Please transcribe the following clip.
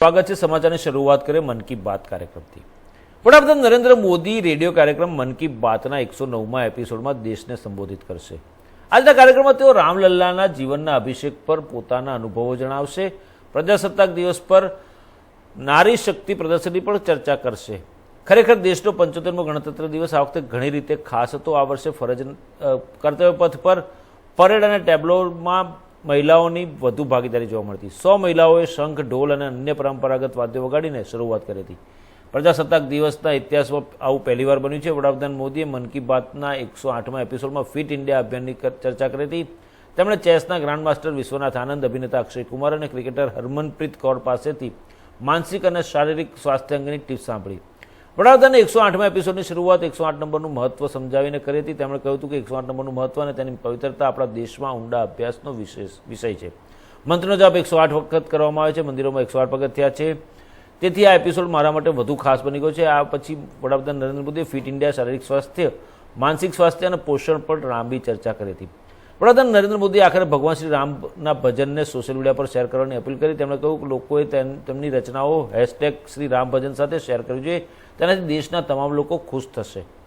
સ્વાગત છે સમાચારની શરૂઆત કરીએ મન કી બાત કાર્યક્રમથી. વડાપ્રધાન નરેન્દ્ર મોદી રેડિયો કાર્યક્રમ મન કી બાતના એકસો નવમાં એપિસોડમાં દેશને સંબોધિત કરશે. આજના કાર્યક્રમમાં તેઓ રામલલ્લાના જીવનના અભિષેક પર પોતાના અનુભવો જણાવશે, પ્રજાસત્તાક દિવસ પર નારી શક્તિ પ્રદર્શનની પણ ચર્ચા કરશે. ખરેખર દેશનો પંચોતેરમો ગણતંત્ર દિવસ આ વખતે ઘણી રીતે ખાસ હતો. આ વર્ષે ફરજ કર્તવ્ય પથ પર પરેડ અને ટેબ્લોમાં મહિલાઓની વધુ ભાગીદારી જોવા મળતી. સો મહિલાઓએ શંખ, ઢોલ અને અન્ય પરંપરાગત વાદ્યો વગાડીને શરૂઆત કરી હતી. પ્રજાસત્તાક દિવસના ઇતિહાસમાં આવું પહેલીવાર બન્યું છે. વડાપ્રધાન મોદીએ મન કી બાતના એકસો આઠમા એપિસોડમાં ફિટ ઇન્ડિયા અભિયાનની ચર્ચા કરી હતી. તેમણે ચેસના ગ્રાન્ડમાસ્ટર વિશ્વનાથ આનંદ, અભિનેતા અક્ષય કુમાર અને ક્રિકેટર હરમનપ્રીત કૌર પાસેથી માનસિક અને શારીરિક સ્વાસ્થ્ય અંગેની ટીપ્સ સાંભળી. વડાપ્રધાને એકસો આઠમા એપિસોડની શરૂઆત એકસો આઠ નંબરનું મહત્વ સમજાવીને કરી હતી. તેમણે કહ્યું હતું કે એકસો આઠ નંબરનું મહત્વ અને તેની પવિત્રતા આપણા દેશમાં ઊંડા અભ્યાસનો વિશેષ વિષય છે. મંત્રનો જાપ એકસો આઠ વખત કરવામાં આવે છે. મંદિરોમાં એકસો આઠ પગથિયા છે. તેથી આ એપિસોડ મારા માટે વધુ ખાસ બની ગયો છે. આ પછી વડાપ્રધાન નરેન્દ્ર મોદીએ ફિટ ઇન્ડિયા શારીરિક સ્વાસ્થ્ય, માનસિક સ્વાસ્થ્ય અને પોષણ પર લાંબી ચર્ચા કરી હતી. વડાપ્રધાન નરેન્દ્ર મોદીએ આખરે ભગવાન શ્રી રામના ભજનને સોશિયલ મીડિયા પર શેર કરવાની અપીલ કરી. તેમણે કહ્યું કે લોકોએ તેમ- તેમની રચનાઓ હેશટેગ શ્રી રામ ભજન સાથે શેર કરવી જોઈએ. તેનાથી દેશના તમામ લોકો ખુશ થશે.